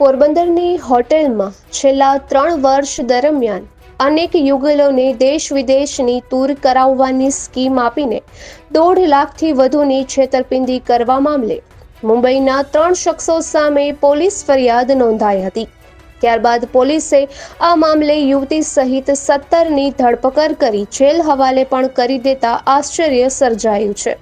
પોરબંદરની હોટેલમાં છેલ્લા ત્રણ વર્ષ દરમિયાન અનેક યુગલોને દેશ વિદેશની ટૂર કરાવવાની સ્કીમ આપીને દોઢ લાખથી વધુની છેતરપિંડી કરવા મામલે મુંબઈના ત્રણ શખ્સો સામે પોલીસ ફરિયાદ નોંધાઈ હતી. ત્યારબાદ પોલીસે આ મામલે યુવતી સહિત સત્તરની ધરપકડ કરી જેલ હવાલે પણ કરી દેતા આશ્ચર્ય સર્જાયું છે.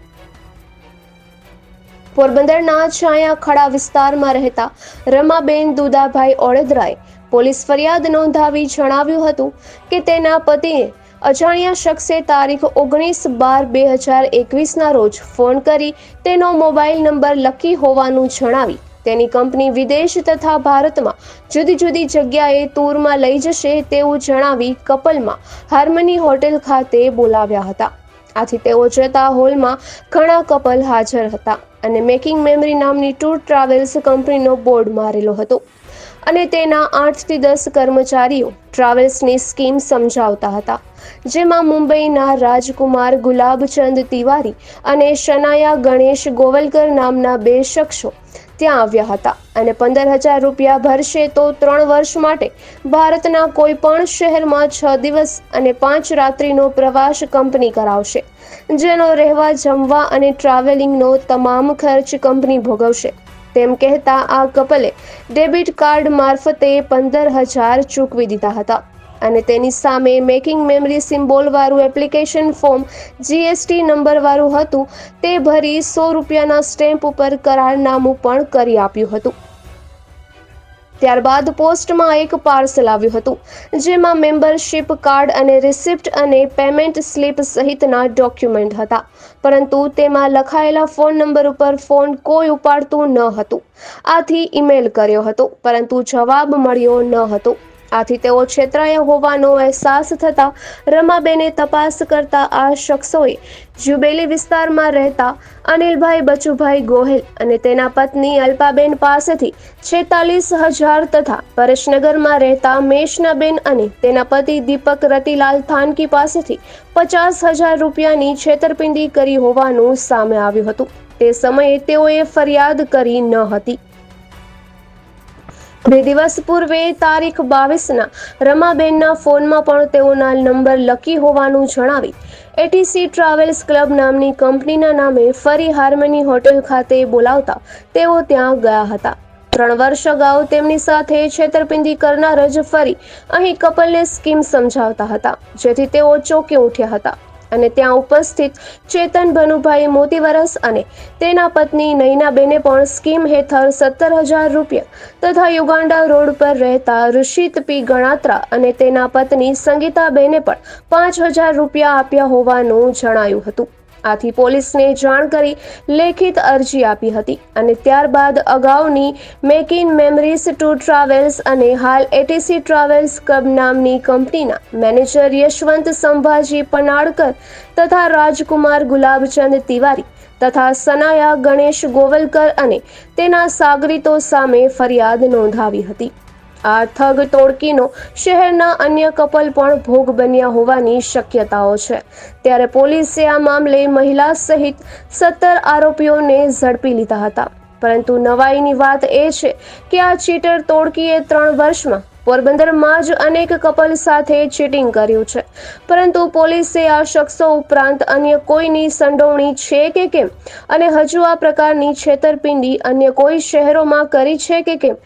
પોરબંદરના છાયા ખડા વિસ્તારમાં રહેતા રમાબેન દુદાભાઈ ઓળેદરાએ પોલીસ ફરિયાદ નોંધાવી જણાવ્યું હતું કે તેના પતિએ અજાણ્યા શખ્સે તારીખ ઓગણીસ બાર બે હજાર એકવીસના રોજ ફોન કરી તેનો મોબાઈલ નંબર લકી હોવાનું જણાવી તેની કંપની વિદેશ તથા ભારતમાં જુદી જુદી જગ્યાએ ટૂરમાં લઈ જશે તેવું જણાવી કપલમાં હાર્મની હોટેલ ખાતે બોલાવ્યા હતા. આથી તેઓ જતા હોલમાં ઘણા કપલ હાજર હતા. અને મેકિંગ મેમરી નામની ટૂર ટ્રાવેલ્સ કંપનીનો બોર્ડ મારેલો હતો. અને તેના આઠથી દસ કર્મચારીઓ ટ્રાવેલ્સની સ્કીમ સમજાવતા હતા. જેમાં મુંબઈના રાજકુમાર ગુલાબચંદ તિવારી અને શનાયા ગણેશ ગોવલકર નામના બે શખ્સો ત્યાં આવ્યા હતા અને પંદર હજાર રૂપિયા ભરશે તો ત્રણ વર્ષ માટે ભારતના કોઈ પણ શહેરમાં છ દિવસ અને પાંચ રાત્રિનો પ્રવાસ કંપની કરાવશે, જેનો રહેવા, જમવા અને ટ્રાવેલિંગનો તમામ ખર્ચ કંપની ભોગવશે. તેમ કહેતા આ કપલે ડેબિટ કાર્ડ મારફતે પંદર હજાર ચૂકવી દીધા હતા. અને તેની સામે મેકિંગ મેમરી સિમ્બોલ વાળું એપ્લિકેશન ફોર્મ જીએસટી નંબર વાળું હતું, તે ભરી સો રૂપિયાના સ્ટેમ્પ ઉપર કરારનામું પણ કરી આપ્યું હતું. ત્યારબાદ પોસ્ટમાં એક પાર્સલ આવ્યું હતું, જેમાં મેમ્બરશિપ કાર્ડ અને રિસિપ્ટ અને પેમેન્ટ સ્લિપ સહિતના ડોક્યુમેન્ટ હતા, પરંતુ તેમાં લખાયેલા ફોન નંબર ઉપર ફોન કોઈ ઉપાડતું ન હતું. આથી ઈમેલ કર્યો હતો, પરંતુ જવાબ મળ્યો ન હતો. આથી તેઓ છેતરાયા હોવાનો અહેસાસ થતા રમાબેને તપાસ કરતા આ શખ્સોએ જુબેલી વિસ્તારમાં રહેતા અનિલભાઈ બચુભાઈ ગોહેલ અને તેના પત્ની અલ્પાબેન પાસેથી છેતાલીસ હજાર તથા પરેશનગરમાં રહેતા મેષનાબેન અને તેના પતિ દીપક રતિલાલ થાનકી પાસેથી પચાસ હજાર રૂપિયાની છેતરપિંડી કરી હોવાનું સામે આવ્યું હતું. તે સમયે તેઓએ ફરિયાદ કરી ન હતી. બે દિવસ પૂર્વે તારીખ બાવીસના રમાબેનના ફોનમાં પણ તેઓના નંબર લકી હોવાનું જણાવી. એટીસી ટ્રાવેલ્સ ક્લબ નામની કંપનીના નામે ફરી હાર્મની હોટેલ ખાતે બોલાવતા તેઓ ત્યાં ગયા હતા. ત્રણ વર્ષ અગાઉ તેમની સાથે છેતરપિંડી કરનાર જ ફરી અહીં કપલને સ્કીમ સમજાવતા હતા, જેથી તેઓ ચોંકી ઉઠ્યા હતા. અને ત્યાં ઉપસ્થિત ચેતન ભનુભાઈ મોતીવરસ અને તેના પત્ની નૈનાબેને પણ સ્કીમ હેઠળ સત્તર હજાર રૂપિયા તથા યુગાન્ડા રોડ પર રહેતા ઋષિત પી ગણાત્રા અને તેના પત્ની સંગીતાબેને પણ પાંચ હજાર રૂપિયા આપ્યા હોવાનું જણાયું હતું. આથી પોલીસને જાણ કરી લેખિત અરજી આપી હતી અને ત્યારબાદ અગાઉની make in memories tour travels અને હાલ એટીસી ટ્રાવેલ્સ કબ નામની કંપનીના મેનેજર યશવંત સંભાજી પનાળકર તથા રાજકુમાર ગુલાબચંદ તિવારી તથા સનાયા ગણેશ ગોવલકર અને તેના સાગરીતો સામે ફરિયાદ નોંધાવી હતી. આ ઠગ ટોળકીનો શહેરના અન્ય કપલ પણ ભોગ બન્યા હોવાની શક્યતાઓ છે. ત્યારે પોલીસે આ મામલે મહિલા સહિત સત્તર આરોપીઓને ઝડપી લીધા હતા. પરંતુ નવાઈની વાત એ છે કે આ ચીટર તોડકીએ ત્રણ વર્ષમાં પોરબંદરમાં જ અનેક કપલ સાથે ચીટિંગ કર્યું છે. પરંતુ પોલીસે આ શખ્સો ઉપરાંત અન્ય કોઈની સંડોવણી છે કે કેમ? અને હજુ આ પ્રકારની છેતરપિંડી અન્ય કોઈ શહેરોમાં કરી છે કે કેમ?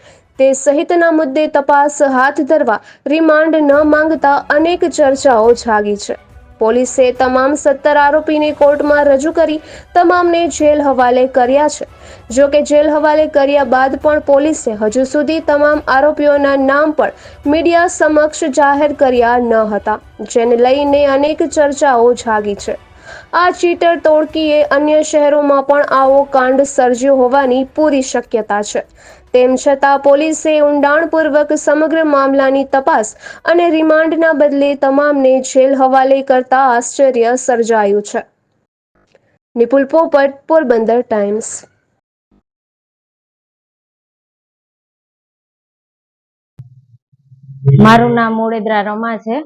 તે સહિતના મુદ્દે તપાસ હાથ ધરવા રિમાન્ડ ન માંગતા અનેક ચર્ચાઓ જાગી છે. પોલીસે તમામ સત્તર આરોપીને કોર્ટમાં રજૂ કરી તમામને જેલ હવાલે કર્યા છે. જો કે જેલ હવાલે કર્યા બાદ પણ પોલીસે હજુ સુધી તમામ આરોપીઓના નામ પણ મીડિયા સમક્ષ જાહેર કર્યા ન હતા, જેને લઈને અનેક ચર્ચાઓ જાગી છે. આ ચીટર તોડકીએ અન્ય શહેરોમાં પણ આવો કાંડ સર્જ્યો હોવાની પૂરી શક્યતા છે. તેમ છતાં પોલીસે ઊંડાણપૂર્વક સમગ્ર મામલાની તપાસ અને રિમાન્ડના બદલે તમામને જેલ હવાલે કરતા આશ્ચર્ય સર્જાયું છે. નિપુલ પોપટ, પોરબંદર ટાઈમ્સ. મારું નામ મોડેદરા રમા છે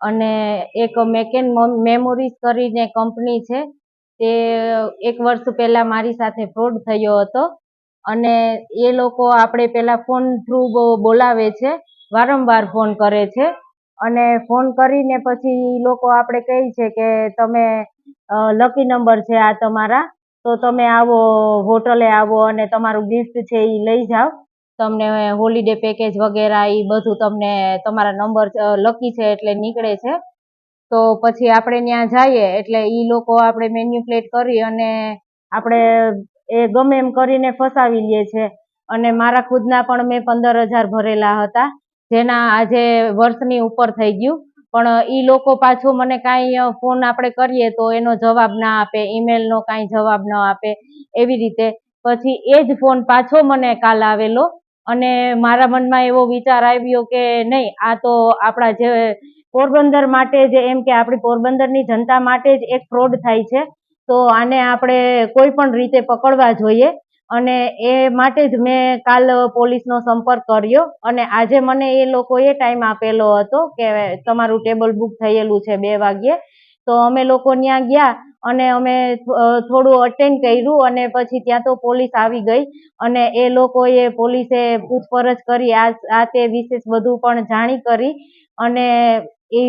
અને એક મેકેન મેમોરીઝ કરીને કંપની છે. તે એક વર્ષ પહેલા મારી સાથે ફ્રોડ થયો હતો. અને એ લોકો આપણે પેલા ફોન થ્રુ બોલાવે છે, વારંવાર ફોન કરે છે. અને ફોન કરીને પછી એ લોકો આપણે કહે છે કે તમે લકી નંબર છે આ તમારા, તો તમે આવો હોટલે આવો અને તમારું ગિફ્ટ છે એ લઈ જાઓ. તમને હોલિડે પેકેજ વગેરે એ બધું તમને તમારા નંબર લકી છે એટલે નીકળે છે. તો પછી આપણે ત્યાં જઈએ એટલે એ લોકો આપણે મેન્યુપ્લેટ કરી અને આપણે એ ગમે એમ કરીને ફસાવી લે છે. અને મારા ખુદના પણ મેં પંદર હજાર ભરેલા હતા, જેના આજે વર્ષની ઉપર થઈ ગયું. પણ એ લોકો પાછું મને કાંઈ ફોન આપણે કરીએ તો એનો જવાબ ના આપે, ઈમેલનો કાંઈ જવાબ ન આપે, એવી રીતે. પછી એ જ ફોન પાછો મને કાલ આવેલો અને મારા મનમાં એવો વિચાર આવ્યો કે નહીં, આ તો આપણા જે પોરબંદર માટે જ એમ કે આપણી પોરબંદરની જનતા માટે જ એક ફ્રોડ થાય છે. તો આને આપણે કોઈ પણ રીતે પકડવા જોઈએ. અને એ માટે જ મેં કાલ પોલીસનો સંપર્ક કર્યો. અને આજે મને એ લોકોએ ટાઈમ આપેલો હતો કે તમારું ટેબલ બુક થયેલું છે બે વાગ્યે. તો અમે લોકો ત્યાં ગયા અને અમે થોડું અટેન્ડ કર્યું અને પછી ત્યાં તો પોલીસ આવી ગઈ. અને એ લોકોએ પોલીસે પૂછપરછ કરી, આ તે વિશેષ બધું પણ જાણી કરી. અને એ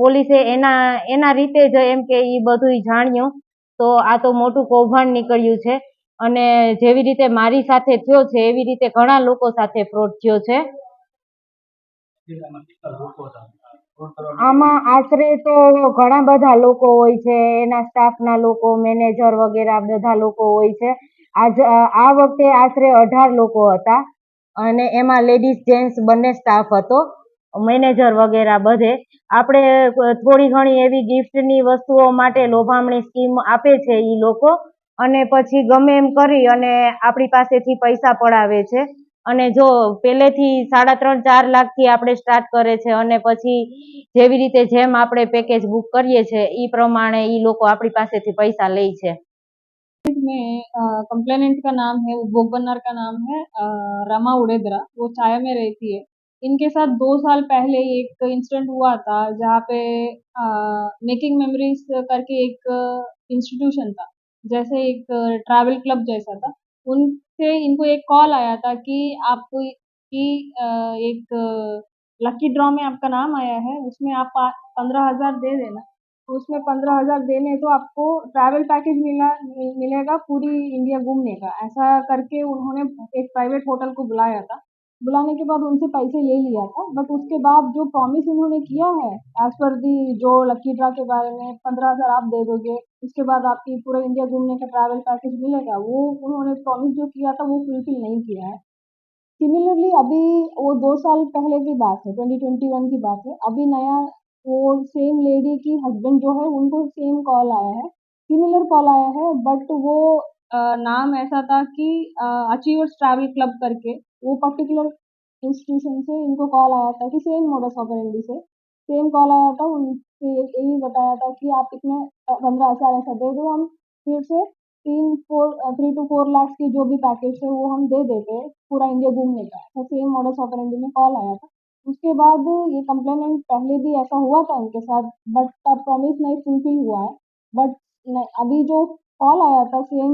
પોલીસે એના એના રીતે જ એમ કે એ બધુંય જાણ્યું. તો આ તો મોટું કૌભાંડ નીકળ્યું છે. અને જેવી રીતે મારી સાથે થયો છે, એવી રીતે ઘણા લોકો સાથે ફ્રોડ થયો છે. આમાં આશરે તો ઘણા બધા લોકો હોય છે, એના સ્ટાફના લોકો મેનેજર વગેરે બધા લોકો હોય છે. આજ, આ વખતે આશરે અઢાર લોકો હતા. અને એમાં લેડીઝ જેન્ટ્સ બંને સ્ટાફ હતો. મેનેજર વગેરે બધે આપણે થોડી ઘણી એવી ગિફ્ટની વસ્તુઓ માટે લોભામણી સ્કીમ આપે છે એ લોકો અને પછી ગમે એમ કરી અને આપણી પાસેથી પૈસા પડાવે છે અને જો પહેલેથી સાડા ત્રણ ચાર લાખથી આપણે સ્ટાર્ટ કરે છે અને પછી જેવી રીતે જેમ આપણે પેકેજ બુક કરીએ છીએ એ પ્રમાણે એ લોકો આપણી પાસેથી પૈસા લે છે में कंप्लेनेंट का नाम है भोग बन्नर का नाम है अ, रमा उड़ेदरा वो चाय में रहती है इनके साथ दो साल पहले एक इंसिडेंट हुआ था, जहाँ पे मेकिंग मेमोरीज करके एक इंस्टीट्यूशन था, जैसे एक ट्रैवल क्लब जैसा था। उनसे इनको एक कॉल आया था कि आपको कि एक लकी ड्रॉ में आपका नाम आया है, उसमें आप पंद्रह हज़ार दे देना। तो उसमें पंद्रह हज़ार देने तो आपको ट्रैवल पैकेज मिला, मिलेगा पूरी इंडिया घूमने का। ऐसा करके उन्होंने एक प्राइवेट होटल को बुलाया था। बुलाने के बाद उनसे पैसे ले लिया था बट उसके बाद जो प्रॉमिस उन्होंने किया है एज पर दी जो लकी ड्रा के बारे में पंद्रह हज़ार आप दे दोगे उसके बाद आपकी पूरा इंडिया घूमने का ट्रैवल पैकेज मिलेगा वो उन्होंने प्रॉमिस जो किया था वो फुलफिल नहीं किया है। सिमिलरली अभी वो दो साल पहले की बात है ट्वेंटी ट्वेंटी वन की बात है अभी नया वो सेम लेडी की हस्बैंड जो है उनको सेम कॉल आया है सिमिलर कॉल आया है बट वो अ, नाम ऐसा था कि अचीवर्स ट्रैवल क्लब करके वो पर्टिकुलर इंस्टीट्यूशन से इनको कॉल आया था कि सेम मोडस ऑपरेंडी से सेम कॉल आया था, उनसे ये ये भी बताया था कि आप इतने पंद्रह हज़ार ऐसा दे दो हम, फिर से तीन four three two four lakh की जो भी पैकेज है वो हम दे देते पूरा इंडिया घूमने का। ऐसा सेम मॉडस ऑपरेंडी में कॉल आया था। उसके बाद ये कंप्लेनेंट पहले भी ऐसा हुआ था उनके साथ बट तब प्रॉमिस नहीं फुलफिल हुआ है। बट अभी जो कॉल आया था सेम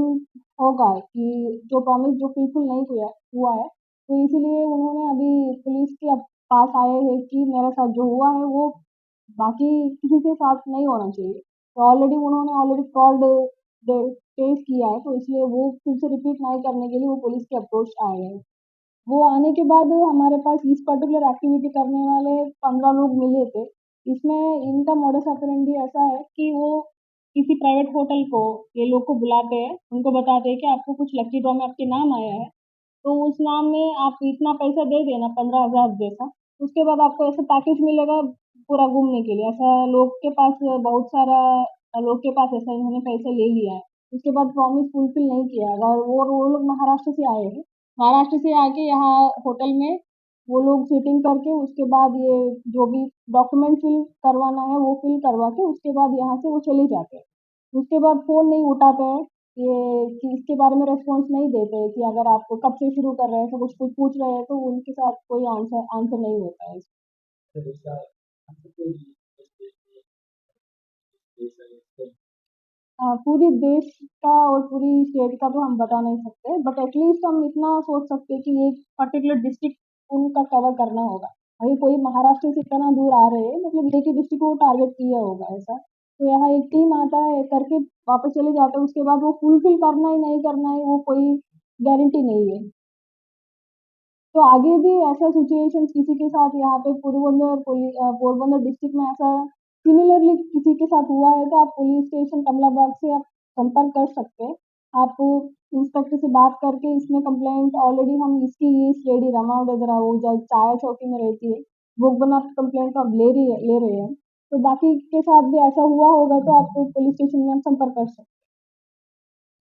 होगा कि जो प्रॉमिस जो फुलफिल नहीं हुआ हुआ है तो इसीलिए उन्होंने अभी पुलिस के पास आए हैं कि मेरे साथ जो हुआ है वो बाकी किसी के साथ नहीं होना चाहिए। तो ऑलरेडी उन्होंने ऑलरेडी फ्रॉड फेस किया है तो इसलिए वो फिर से रिपीट नहीं करने के लिए वो पुलिस के अप्रोच आए हैं। वो आने के बाद हमारे पास इस पर्टिकुलर एक्टिविटी करने वाले पंद्रह लोग मिले थे। इसमें इनका मॉडस ऑपरेंडी ऐसा है कि वो किसी प्राइवेट होटल को, ये लोग को बुलाते हैं, उनको बताते हैं कि आपको कुछ लकी ड्रॉ में आपके नाम आया है। तो उस नाम में आप इतना पैसा दे देना, पंद्रह हज़ार जैसा, उसके बाद आपको ऐसा पैकेज मिलेगा पूरा घूमने के लिए। ऐसा लोग के पास, बहुत सारा लोग के पास ऐसा इन्होंने पैसे ले लिया है। उसके बाद प्रॉमिस फुलफिल नहीं किया और वो वो लोग महाराष्ट्र से आए हैं, महाराष्ट्र से आके यहाँ होटल में वो लोग सीटिंग करके, उसके बाद ये जो भी डॉक्यूमेंट फिल करवाना है, वो फिल करवा के, उसके बाद यहाँ से वो चले जाते हैं। उसके बाद फ़ोन नहीं उठाते हैं। ये कि इसके बारे में रेस्पॉन्स नहीं देते हैं कि अगर आप कब से शुरू कर रहे हैं सब कुछ कुछ पूछ रहे हैं तो उनके साथ कोई आंसर आंसर नहीं होता है। अ, पूरी देश का और पूरी स्टेट का तो हम बता नहीं सकते बट एटलीस्ट हम इतना सोच सकते हैं कि एक पर्टिकुलर डिस्ट्रिक्ट उनका कवर करना होगा। अभी कोई महाराष्ट्र से इतना दूर आ रहे हैं मतलब एक ही डिस्ट्रिक्ट को टारगेट किया होगा ऐसा। तो यहाँ एक टीम आता है, करके वापस चले जाते हैं, उसके बाद वो फुलफिल करना ही, नहीं करना है, वो कोई गारंटी नहीं है। तो आगे भी ऐसा सिचुएशंस किसी के साथ यहाँ पे पोरबंदर पोरबंदर डिस्ट्रिक्ट में ऐसा सिमिलरली किसी के साथ हुआ है तो आप पुलिस स्टेशन कमलाबाग से आप संपर्क कर सकते हैं। आप इंस्पेक्टर से बात करके इसमें कंप्लेंट ऑलरेडी हम इसकी इस लेडी रमा वगैरह वो जो चाया चौकी में रहती है वो बना कंप्लेंट तो अब ले रही है, ले रहे हैं। तो बाकी के साथ भी ऐसा हुआ होगा तो आप पुलिस स्टेशन में आप संपर्क कर सकते हैं